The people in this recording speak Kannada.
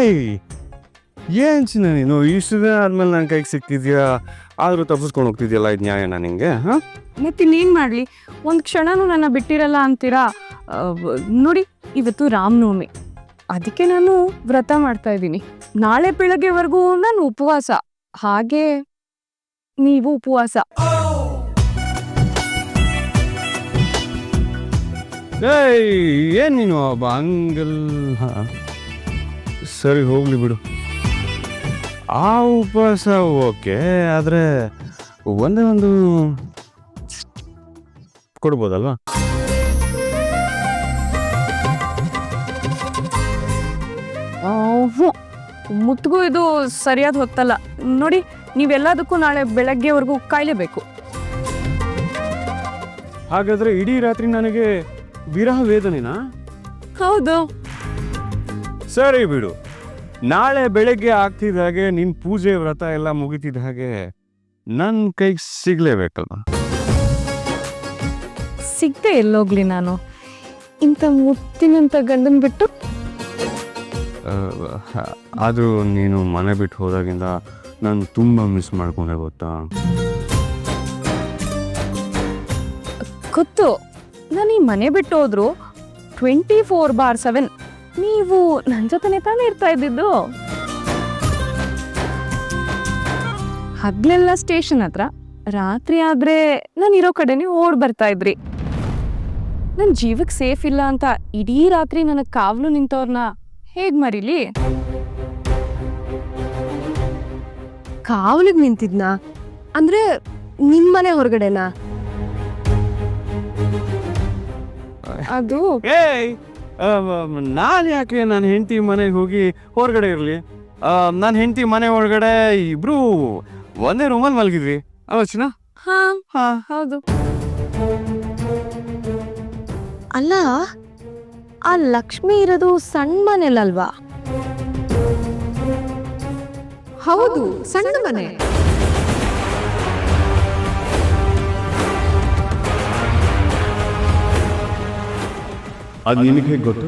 ಹೇಯ್ ಏನ್ ಚಿನ್ನ ನೀನು? ಇಷ್ಟು ದಿನ ಆದ್ಮೇಲೆ ನನ್ನ ಕೈಗೆ ಸಿಕ್ತಿದ್ಯಾ? ಆದರೂ ತಪ್ಪಿಸ್ಕೊಂಡು ಹೋಗ್ತಿದ್ಯಲ್ಲ ಇದು ನ್ಯಾಯ ನಿಂಗೆ ಹಾಂ? ಮತ್ತೆ ಇನ್ನೇನು ಮಾಡ್ಲಿ. ಒಂದು ಕ್ಷಣನೂ ನನ್ನ ಬಿಟ್ಟಿರಲ್ಲ ಅಂತೀರಾ? ಆ, ನೋಡಿ ಇವತ್ತು ರಾಮನವಮಿ. ಅದಕ್ಕೆ ನಾನು ವ್ರತ ಮಾಡ್ತಾ ಇದ್ದೀನಿ. ನಾಳೆ ಬೆಳಗ್ಗೆವರೆಗೂ ನಾನು ಉಪವಾಸ. ಹಾಗೆ ನೀವು ಉಪವಾಸ. ಏಯ್! ಏನ್ ನೀನು? ಬಾಂಗಲ್ ಹಂಗಲ್ ಹಾಂ? ಸರಿ ಹೋಗ್ಲಿ ಬಿಡು. ಆ ಉಪವಾಸ ಓಕೆ ಆದರೆ ಒಂದೇ ಒಂದು ಕೊಡ್ಬೋದಲ್ವಾ? ಹ್ಞೂ ಮುತ್ಗೂ ಇದು ಸರಿಯಾದ ಹೊತ್ತಲ್ಲ. ನೋಡಿ ನೀವೆಲ್ಲದಕ್ಕೂ ನಾಳೆ ಬೆಳಗ್ಗೆವರೆಗೂ ಕಾಯಲೇಬೇಕು. ಹಾಗಾದ್ರೆ ಇಡೀ ರಾತ್ರಿ ನನಗೆ ವಿರಹ ವೇದನೆನಾ? ಹೌದು. ಸರಿ ಬಿಡು. ನಾಳೆ ಬೆಳಗ್ಗೆ ಆಗ್ತಿದ್ದ ಹಾಗೆ ನಿನ್ ಪೂಜೆ ವ್ರತ ಎಲ್ಲ ಮುಗಿತಿದ್ದ ಹಾಗೆ ನನ್ನ ಕೈಗೆ ಸಿಗ್ಲೇಬೇಕಲ್ವಾ? ಸಿಗದೆ ಎಲ್ಲೋಗ್ಲಿ ನಾನು. ಇಂಥ ಮುತ್ತಿನಂತ ಗಂಡನ್ ಬಿಟ್ಟು? ಆದರೂ ಅದು ನೀನು ಮನೆ ಬಿಟ್ಟು ಹೋದಾಗಿಂದ ನಾನು ತುಂಬ ಮಿಸ್ ಮಾಡ್ಕೊಂಡೆ ಗೊತ್ತಾ? ಗೊತ್ತು. ನಾನು ಈ ಮನೆ ಬಿಟ್ಟು ಹೋದ್ರು ಟ್ವೆಂಟಿ ಫೋರ್ ಬಾರ್ ಸೆವೆನ್ ನೀವು ನನ್ನ ಜೊತೆನೆ ತಾನೇ ಇರ್ತಾ ಇದ್ದಿದ್ದು? ಹಗ್ಲೆಲ್ಲ ಸ್ಟೇಷನ್ ಹತ್ರ. ರಾತ್ರಿ ಆದ್ರೆ ನಾನು ಇರೋ ಕಡೆನೇ ಓಡ್ ಬರ್ತಾ ಇದ್ರಿ. ನನ್ನ ಜೀವಕ್ಕೆ ಸೇಫ್ ಇಲ್ಲ ಅಂತ ಇಡೀ ರಾತ್ರಿ ನನಗೆ ಕಾವಲು ನಿಂತವ್ರನ್ನ ಹೇಗ್ ಮರಿಲಿ? ಕಾವಲಿಗೆ ನಿಂತಿದ್ನ? ಅಂದ್ರೆ ನಿಮ್ಮನೆ ಹೊರಗಡೆನಾ? ಅದು ನಾನು ಯಾಕೆ ನನ್ನ ಹೆಂಡತಿ ಮನೆಗೆ ಹೋಗಿ ಹೊರಗಡೆ ಇರಲಿ? ನನ್ನ ಹೆಂಡತಿ ಮನೆ ಒಳಗಡೆ ಇಬ್ರು ಒಂದೇ ರೂಮಲ್ಲಿ ಮಲಗಿದ್ವಿ. ಹಾ ಹಾ. ಹೌದು. ಅಲ್ಲ ಆ ಲಕ್ಷ್ಮಿ ಇರೋದು ಸಣ್ಣ ಮನೆಯಲ್ಲಲ್ವಾ? ಹೌದು ಸಣ್ಣ ಮನೆ. ಅದು ನಿನಗೆ ಹೇಗೆ ಗೊತ್ತು